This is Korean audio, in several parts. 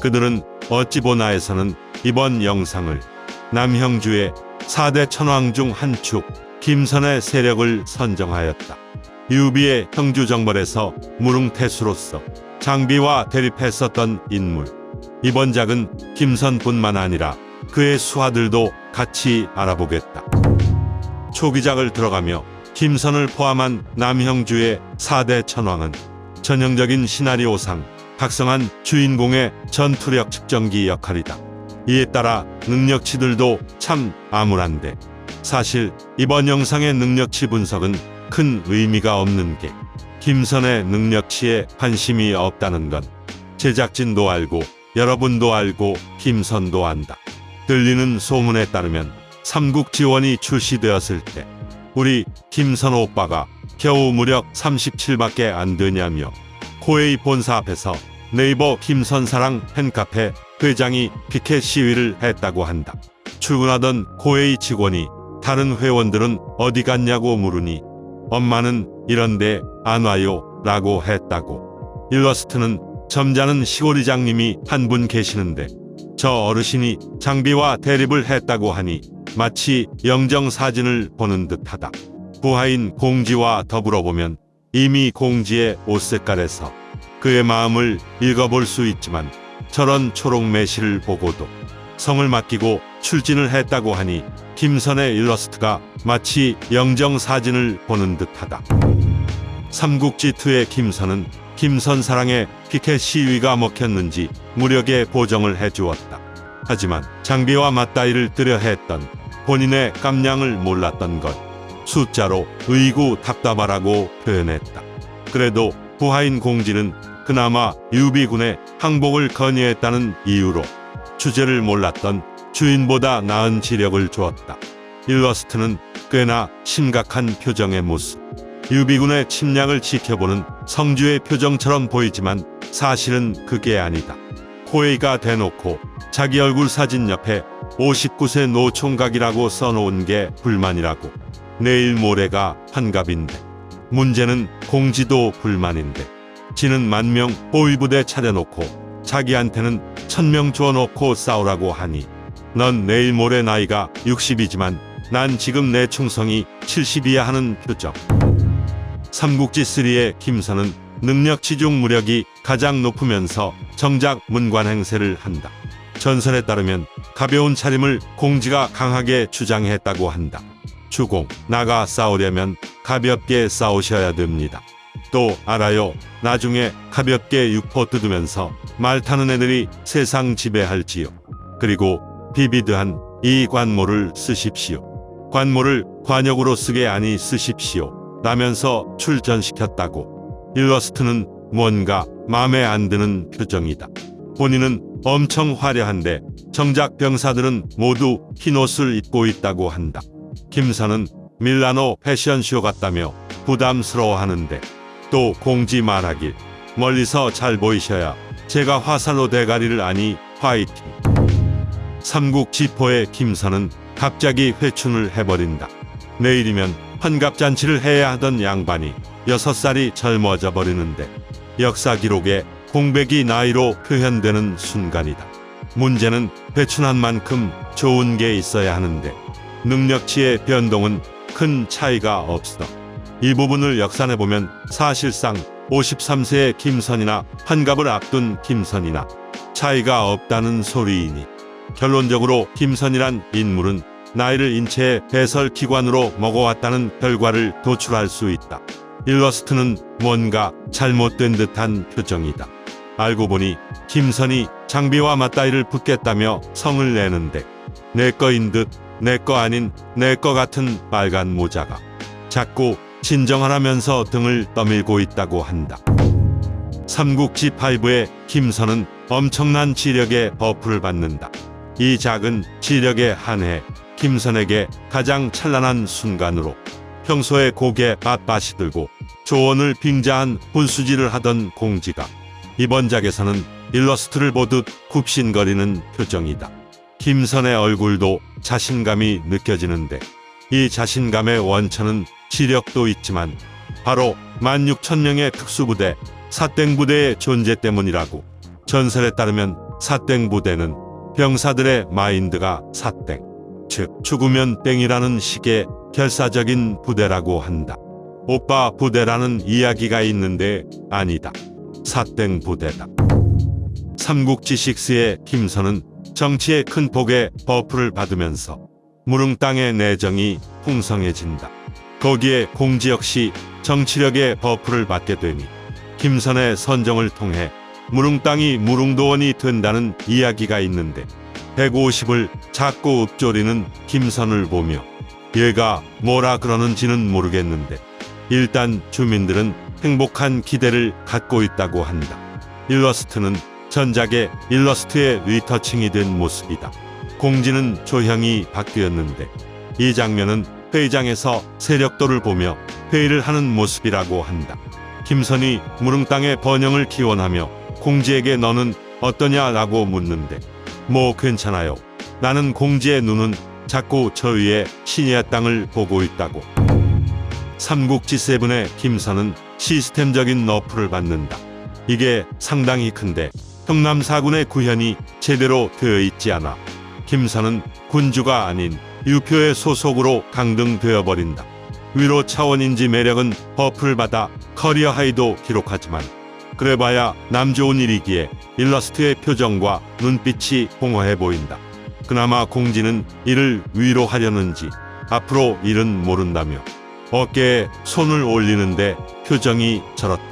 그들은 어찌 보나에서는 이번 영상을 남형주의 4대 천왕 중 한 축 김선의 세력을 선정하였다. 유비의 형주정벌에서 무릉태수로서 장비와 대립했었던 인물. 이번 작은 김선뿐만 아니라 그의 수하들도 같이 알아보겠다. 초기작을 들어가며 김선을 포함한 남형주의 4대 천왕은 전형적인 시나리오상 각성한 주인공의 전투력 측정기 역할이다. 이에 따라 능력치들도 참 암울한데 사실 이번 영상의 능력치 분석은 큰 의미가 없는 게 김선의 능력치에 관심이 없다는 건 제작진도 알고 여러분도 알고 김선도 안다. 들리는 소문에 따르면 삼국 지원이 출시되었을 때 우리 김선 오빠가 겨우 무력 37밖에 안 되냐며 코웨이 본사 앞에서 네이버 김선사랑 팬카페 회장이 피켓 시위를 했다고 한다. 출근하던 코웨이 직원이 다른 회원들은 어디 갔냐고 물으니 엄마는 이런데 안 와요 라고 했다고. 일러스트는 점잖은 시골이장님이 한 분 계시는데 저 어르신이 장비와 대립을 했다고 하니 마치 영정 사진을 보는 듯하다. 부하인 공지와 더불어 보면 이미 공지의 옷 색깔에서 그의 마음을 읽어볼 수 있지만 저런 초록 매실을 보고도 성을 맡기고 출진을 했다고 하니 김선의 일러스트가 마치 영정 사진을 보는 듯하다. 삼국지 2의 김선은 김선 사랑의 피켓 시위가 먹혔는지 무력의 보정을 해주었다. 하지만 장비와 맞다이를 뜨려 했던 본인의 깜냥을 몰랐던 것. 숫자로 의구 답답하라고 표현했다. 그래도 부하인 공지는 그나마 유비군의 항복을 건의했다는 이유로 주제를 몰랐던 주인보다 나은 지력을 주었다. 일러스트는 꽤나 심각한 표정의 모습. 유비군의 침략을 지켜보는 성주의 표정처럼 보이지만 사실은 그게 아니다. 코웨이가 대놓고 자기 얼굴 사진 옆에 59세 노총각이라고 써놓은 게 불만이라고. 내일 모레가 환갑인데. 문제는 공지도 불만인데. 지는 만명 보위부대 차려놓고 자기한테는 천명 주어놓고 싸우라고 하니 넌 내일 모레 나이가 60이지만 난 지금 내 충성이 70이야 하는 표정. 삼국지 3의 김선은 능력 치중 무력이 가장 높으면서 정작 문관 행세를 한다. 전설에 따르면 가벼운 차림을 공지가 강하게 주장했다고 한다. 주공, 나가 싸우려면 가볍게 싸우셔야 됩니다. 또 알아요. 나중에 가볍게 육포 뜯으면서 말 타는 애들이 세상 지배할지요. 그리고 비비드한 이 관모를 쓰십시오. 관모를 관역으로 쓰게 아니 쓰십시오. 라면서 출전시켰다고. 일러스트는 뭔가 마음에 안 드는 표정이다. 본인은 엄청 화려한데 정작 병사들은 모두 흰옷을 입고 있다고 한다. 김선은 밀라노 패션쇼 같다며 부담스러워하는데 또 공지 말하길 멀리서 잘 보이셔야 제가 화살로 대가리를 아니 화이팅. 삼국 지포의 김선은 갑자기 회춘을 해버린다. 내일이면 환갑잔치를 해야 하던 양반이 여섯 살이 젊어져 버리는데 역사 기록에 공백이 나이로 표현되는 순간이다. 문제는 회춘한 만큼 좋은 게 있어야 하는데 능력치의 변동은 큰 차이가 없어. 이 부분을 역산해 보면 사실상 53세의 김선이나 환갑을 앞둔 김선이나 차이가 없다는 소리이니 결론적으로 김선이란 인물은 나이를 인체의 배설 기관으로 먹어왔다는 결과를 도출할 수 있다. 일러스트는 뭔가 잘못된 듯한 표정이다. 알고 보니 김선이 장비와 맞다이를 붙겠다며 성을 내는데 내 거인 듯 내 거 아닌 내 거 같은 빨간 모자가 자꾸 진정하라면서 등을 떠밀고 있다고 한다. 삼국지 5의 김선은 엄청난 지력의 버프를 받는다. 이 작은 지력에 한해 김선에게 가장 찬란한 순간으로 평소에 고개 빳빳이 들고 조언을 빙자한 분수질을 하던 공지가 이번 작에서는 일러스트를 보듯 굽신거리는 표정이다. 김선의 얼굴도 자신감이 느껴지는데 이 자신감의 원천은 지력도 있지만 바로 16,000명의 특수부대 사땡부대의 존재 때문이라고 전설에 따르면 사땡 부대는 병사들의 마인드가 사땡, 즉 죽으면 땡이라는 식의 결사적인 부대라고 한다. 오빠 부대라는 이야기가 있는데 아니다. 사땡 부대다. 삼국지 6의 김선은 정치의 큰 폭의 버프를 받으면서 무릉 땅의 내정이 풍성해진다. 거기에 공지 역시 정치력의 버프를 받게 되니 김선의 선정을 통해 무릉 땅이 무릉도원이 된다는 이야기가 있는데 150을 자꾸 읊조리는 김선을 보며 얘가 뭐라 그러는지는 모르겠는데 일단 주민들은 행복한 기대를 갖고 있다고 한다. 일러스트는 전작의 일러스트의 리터칭이 된 모습이다. 공지는 조형이 바뀌었는데 이 장면은 회의장에서 세력도를 보며 회의를 하는 모습이라고 한다. 김선이 무릉 땅의 번영을 기원하며 공지에게 너는 어떠냐라고 묻는데 뭐 괜찮아요. 나는 공지의 눈은 자꾸 저 위에 신의 땅을 보고 있다고. 삼국지 세븐의 김선은 시스템적인 너프를 받는다. 이게 상당히 큰데 경남 사군의 구현이 제대로 되어 있지 않아 김선은 군주가 아닌 유표의 소속으로 강등되어 버린다. 위로 차원인지 매력은 버프를 받아 커리어 하이도 기록하지만 그래봐야 남 좋은 일이기에 일러스트의 표정과 눈빛이 공허해 보인다. 그나마 공지는 이를 위로하려는지 앞으로 일은 모른다며 어깨에 손을 올리는데 표정이 저렇다.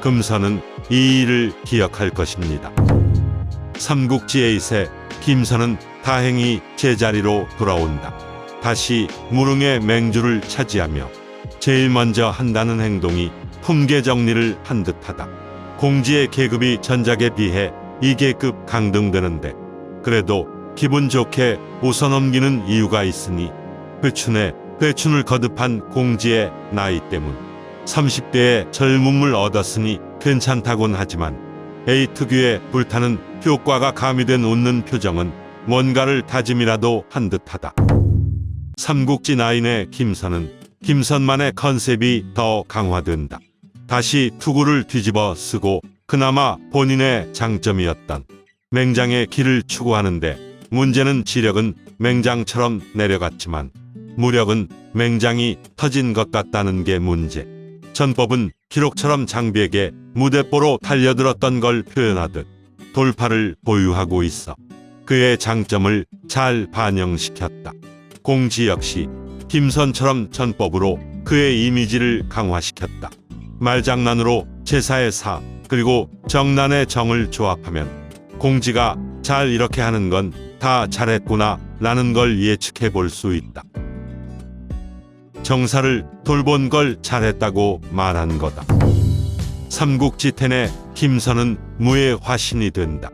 금선은 이 일을 기억할 것입니다. 삼국지 에이세 김선은 다행히 제자리로 돌아온다. 다시 무릉의 맹주를 차지하며 제일 먼저 한다는 행동이 품계 정리를 한 듯하다. 공지의 계급이 전작에 비해 2계급 강등되는데 그래도 기분 좋게 웃어 넘기는 이유가 있으니 회춘에 회춘을 거듭한 공지의 나이 때문 30대에 젊음을 얻었으니 괜찮다곤 하지만 A 특유의 불타는 효과가 가미된 웃는 표정은 뭔가를 다짐이라도 한 듯하다. 삼국지 나인의 김선은 김선만의 컨셉이 더 강화된다. 다시 투구를 뒤집어 쓰고 그나마 본인의 장점이었던 맹장의 길을 추구하는데 문제는 지력은 맹장처럼 내려갔지만 무력은 맹장이 터진 것 같다는 게 문제. 전법은 기록처럼 장비에게 무대뽀로 달려들었던 걸 표현하듯 돌파를 보유하고 있어 그의 장점을 잘 반영시켰다. 공지 역시 김선처럼 전법으로 그의 이미지를 강화시켰다. 말장난으로 제사의 사 그리고 정난의 정을 조합하면 공지가 잘 이렇게 하는 건 다 잘했구나 라는 걸 예측해 볼 수 있다. 정사를 돌본 걸 잘했다고 말한 거다. 삼국지텐의 김선은 무의 화신이 된다.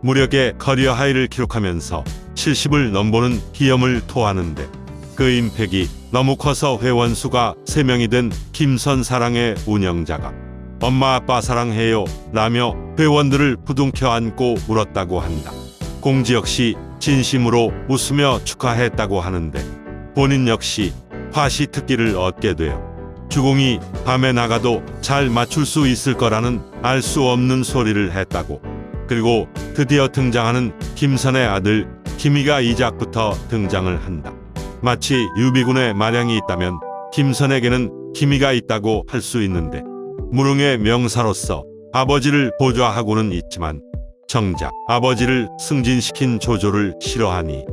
무력의 커리어 하이를 기록하면서 70을 넘보는 기염을 토하는데 그 임팩이 너무 커서 회원 수가 3명이 된 김선 사랑의 운영자가 엄마 아빠 사랑해요 라며 회원들을 부둥켜 안고 울었다고 한다. 공지 역시 진심으로 웃으며 축하했다고 하는데 본인 역시 화시 특기를 얻게 되어 주공이 밤에 나가도 잘 맞출 수 있을 거라는 알 수 없는 소리를 했다고. 그리고 드디어 등장하는 김선의 아들 김희가 이 작부터 등장을 한다. 마치 유비군의 마량이 있다면 김선에게는 김희가 있다고 할 수 있는데 무릉의 명사로서 아버지를 보좌하고는 있지만 정작 아버지를 승진시킨 조조를 싫어하니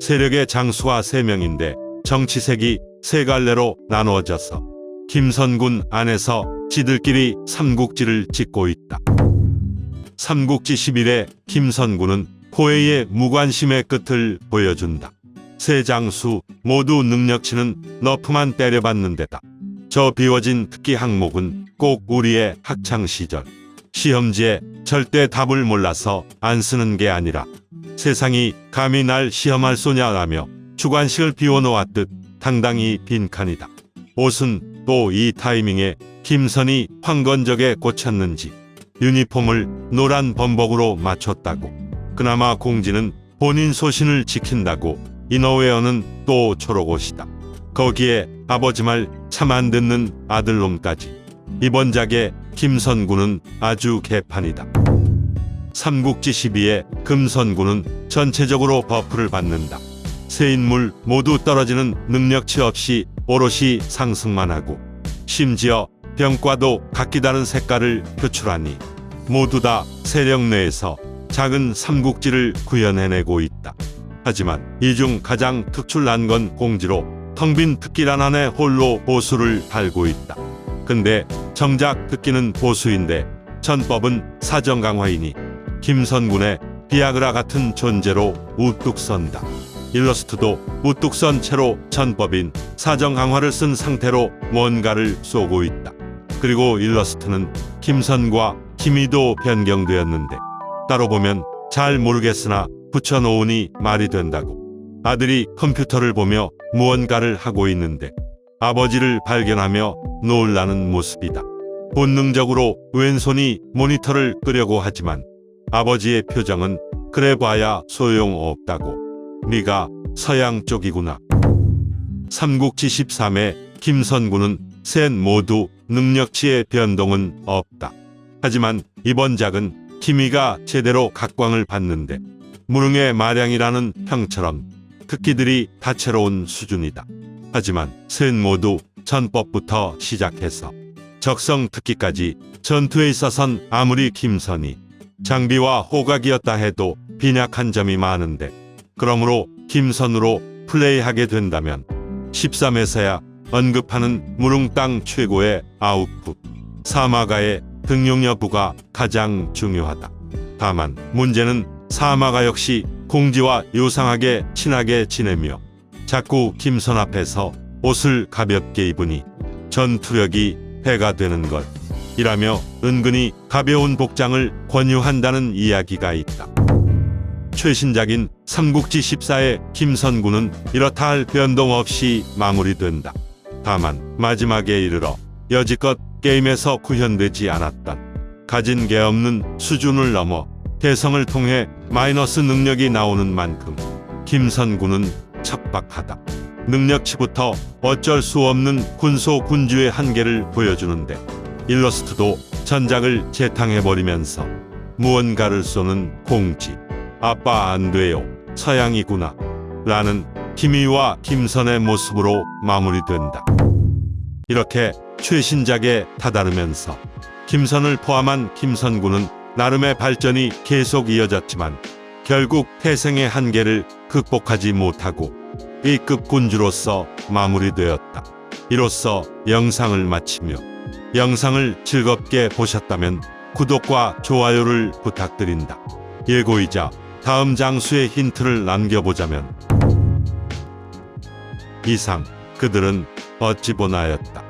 세력의 장수가 세명인데 정치색이 세 갈래로 나누어져서 김선군 안에서 지들끼리 삼국지를 짓고 있다. 삼국지 11의 김선군은 호의의 무관심의 끝을 보여준다. 세 장수 모두 능력치는 너프만 때려받는 데다. 저 비워진 특기 항목은 꼭 우리의 학창 시절 시험지에 절대 답을 몰라서 안 쓰는 게 아니라 세상이 감히 날 시험할 소냐라며 주관식을 비워놓았듯 당당히 빈칸이다. 옷은 또 이 타이밍에 김선이 황건적에 꽂혔는지 유니폼을 노란 범벅으로 맞췄다고. 그나마 공지는 본인 소신을 지킨다고 이너웨어는 또 초록옷이다. 거기에 아버지 말 참 안 듣는 아들놈까지. 이번 작의 김선구는 아주 개판이다. 삼국지 12의 금선군은 전체적으로 버프를 받는다. 세 인물 모두 떨어지는 능력치 없이 오롯이 상승만 하고 심지어 병과도 각기 다른 색깔을 표출하니 모두 다 세력 내에서 작은 삼국지를 구현해내고 있다. 하지만 이 중 가장 특출난 건 공지로 텅 빈 특기란 안에 홀로 보수를 달고 있다. 근데 정작 특기는 보수인데 전법은 사정 강화이니 김선군의 비아그라 같은 존재로 우뚝 선다. 일러스트도 우뚝 선 채로 전법인 사정 강화를 쓴 상태로 뭔가를 쏘고 있다. 그리고 일러스트는 김선과 김희도 변경되었는데 따로 보면 잘 모르겠으나 붙여놓으니 말이 된다고. 아들이 컴퓨터를 보며 무언가를 하고 있는데 아버지를 발견하며 놀라는 모습이다. 본능적으로 왼손이 모니터를 끄려고 하지만 아버지의 표정은 그래 봐야 소용없다고. 네가 서양 쪽이구나. 삼국지 13의 김선구는 셋 모두 능력치의 변동은 없다. 하지만 이번 작은 김희가 제대로 각광을 받는데 무릉의 마량이라는 형처럼 특기들이 다채로운 수준이다. 하지만 셋 모두 전법부터 시작해서 적성 특기까지 전투에 있어선 아무리 김선이 장비와 호각이었다 해도 빈약한 점이 많은데 그러므로 김선으로 플레이하게 된다면 13에서야 언급하는 무릉땅 최고의 아웃풋 사마가의 등용 여부가 가장 중요하다. 다만 문제는 사마가 역시 공지와 요상하게 친하게 지내며 자꾸 김선 앞에서 옷을 가볍게 입으니 전투력이 해가 되는 것 이라며 은근히 가벼운 복장을 권유한다는 이야기가 있다. 최신작인 삼국지 14의 김선구는 이렇다 할 변동 없이 마무리된다. 다만 마지막에 이르러 여지껏 게임에서 구현되지 않았던 가진 게 없는 수준을 넘어 개성을 통해 마이너스 능력이 나오는 만큼 김선구는 척박하다. 능력치부터 어쩔 수 없는 군소 군주의 한계를 보여주는데 일러스트도 전작을 재탕해버리면서 무언가를 쏘는 공지. 아빠 안 돼요. 서양이구나. 라는 김희와 김선의 모습으로 마무리된다. 이렇게 최신작에 다다르면서 김선을 포함한 김선군은 나름의 발전이 계속 이어졌지만 결국 태생의 한계를 극복하지 못하고 B급 군주로서 마무리되었다. 이로써 영상을 마치며 영상을 즐겁게 보셨다면 구독과 좋아요를 부탁드린다. 예고이자 다음 장수의 힌트를 남겨보자면 이상 그들은 어찌 보나였다.